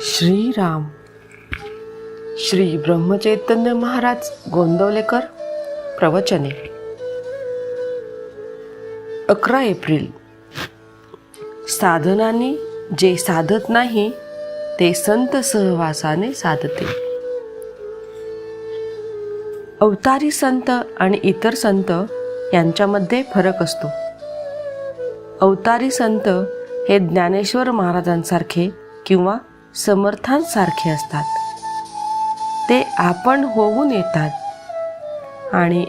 श्रीराम. श्री ब्रह्मचैतन्य महाराज गोंदवलेकर प्रवचने. अकरा एप्रिल. साधनाने जे साधत नाही ते संत सहवासाने साधते. अवतारी संत आणि इतर संत यांच्यामध्ये फरक असतो. अवतारी संत हे ज्ञानेश्वर महाराजांसारखे किंवा समर्थांसारखे असतात. ते आपण होऊन येतात आणि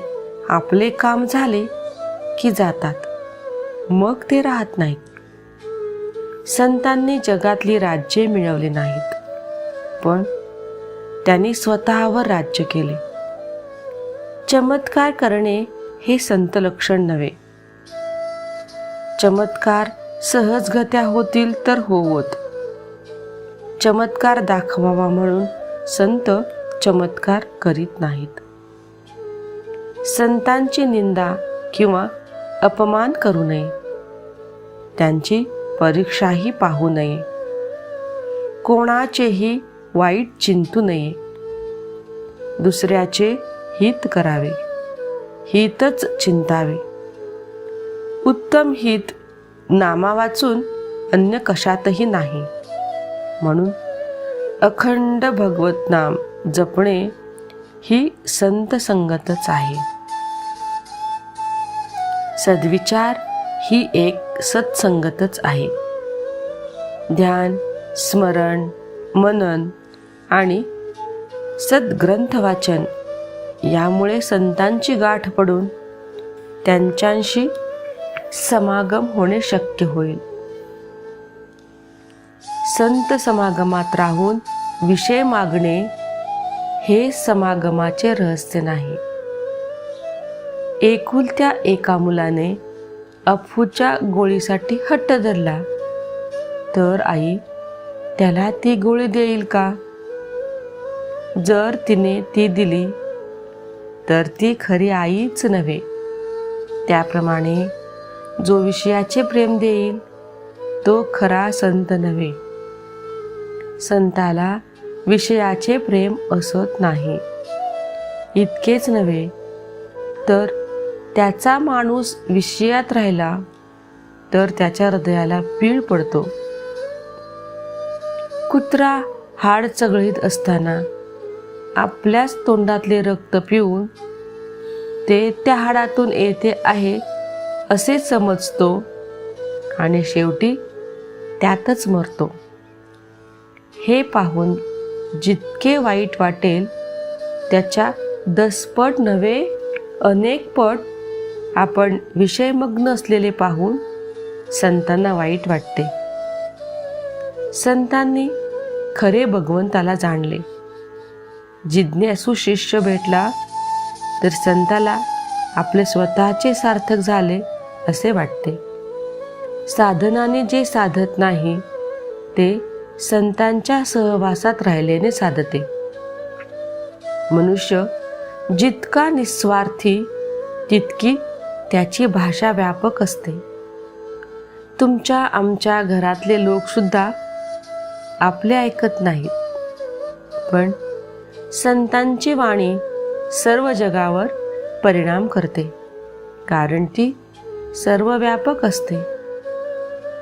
आपले काम झाले की जातात. मग ते राहत नाहीत. संतांनी जगातली राज्ये मिळवली नाहीत. पण त्यांनी स्वतःवर राज्य केले. चमत्कार करणे हे संत लक्षण नव्हे. चमत्कार सहजगत्या होतील तर होवत. चमत्कार दाखवावा म्हणून संत चमत्कार करीत नाहीत. संतांची निंदा किंवा अपमान करू नये. त्यांची परीक्षाही पाहू नये. कोणाचेही वाईट चिंतू नये. दुसऱ्याचे हित करावे. हितच चिंतावे. उत्तम हित नामा वाचून अन्य कशातही नाही. म्हणून अखंड भगवत नाम जपणे ही संत संगतच आहे. सद्विचार ही एक सत्संगतच आहे. ध्यान स्मरण मनन आणि सद्ग्रंथ वाचन यामुळे संतांची गाठ पडून त्यांच्याशी समागम होणे शक्य होईल. संत समागमात राहून विषय मागणे हे समागमाचे रहस्य नाही. एकुलत्या एका मुलाने अफूच्या गोळीसाठी हट्ट धरला. तर आई त्याला ती गोळी देईल का? जर तिने ती दिली तर ती खरी आईच नव्हे. त्याप्रमाणे जो विषयाचे प्रेम देईल तो खरा संत नव्हे. संताला विषयाचे प्रेम असत नाही. इतकेच नव्हे तर त्याचा माणूस विषयात राहिला तर त्याच्या हृदयाला पीळ पडतो. कुत्रा हाड चगळीत असताना आपल्याच तोंडातले रक्त पिऊन ते त्या हाडातून येते आहे असे समजतो आणि शेवटी त्यातच मरतो. हे पाहून जितके वाईट वाटेल त्याच्या दसपट नव्हे अनेक पट आपण विषयमग्न असलेले पाहून संतांना वाईट वाटते. संतांनी खरे भगवंताला जाणले. जिज्ञासू शिष्य भेटला तर संताला आपले स्वतःचे सार्थक झाले असे वाटते. साधनाने जे साधत नाही ते संतांच्या सहवासात राहिल्याने साधते. मनुष्य जितका निस्वार्थी तितकी त्याची भाषा व्यापक असते. तुमच्या आमच्या घरातले लोकसुद्धा आपले ऐकत नाहीत. पण संतांची वाणी सर्व जगावर परिणाम करते कारण ती सर्व व्यापक असते.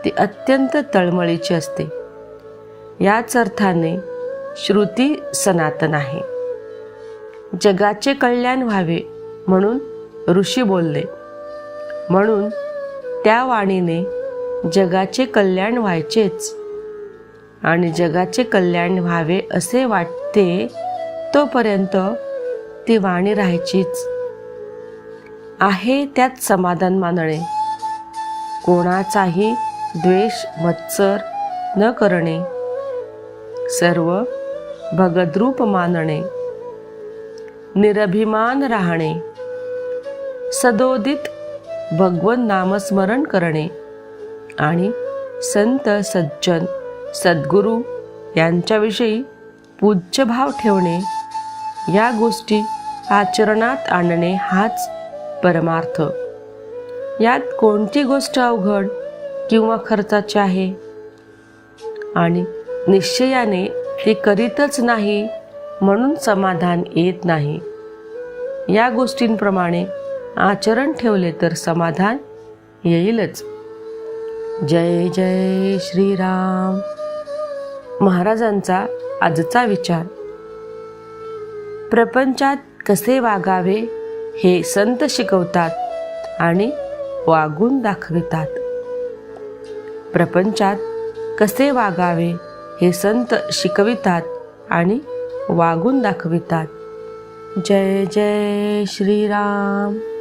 ती अत्यंत तळमळीची असते. याच अर्थाने श्रुती सनातन आहे. जगाचे कल्याण व्हावे म्हणून ऋषी बोलले. म्हणून त्या वाणीने जगाचे कल्याण व्हायचेच आणि जगाचे कल्याण व्हावे असे वाटते तोपर्यंत ती वाणी राहायचीच. आहे त्यात समाधान मानणे. कोणाचाही द्वेष मत्सर न करणे. सर्व भगद्रूप मानणे निरभिमान राहणे सदोदित भगवन नामस्मरण करणे आणि संत सज्जन सद्गुरू यांच्याविषयी पूज्यभाव ठेवणे या गोष्टी आचरणात आणणे हाच परमार्थ. यात कोणती गोष्ट अवघड किंवा खर्चाची आहे? आणि निश्चयाने ते करीतच नाही म्हणून समाधान येत नाही. या गोष्टींप्रमाणे आचरण ठेवले तर समाधान येईलच. जय जय श्रीराम. महाराजांचा आजचा विचार. प्रपंचात कसे वागावे हे संत शिकवतात आणि वागून दाखवितात. प्रपंचात कसे वागावे हे संत शिकवितात आणि वागून दाखवितात. जय जय श्रीराम.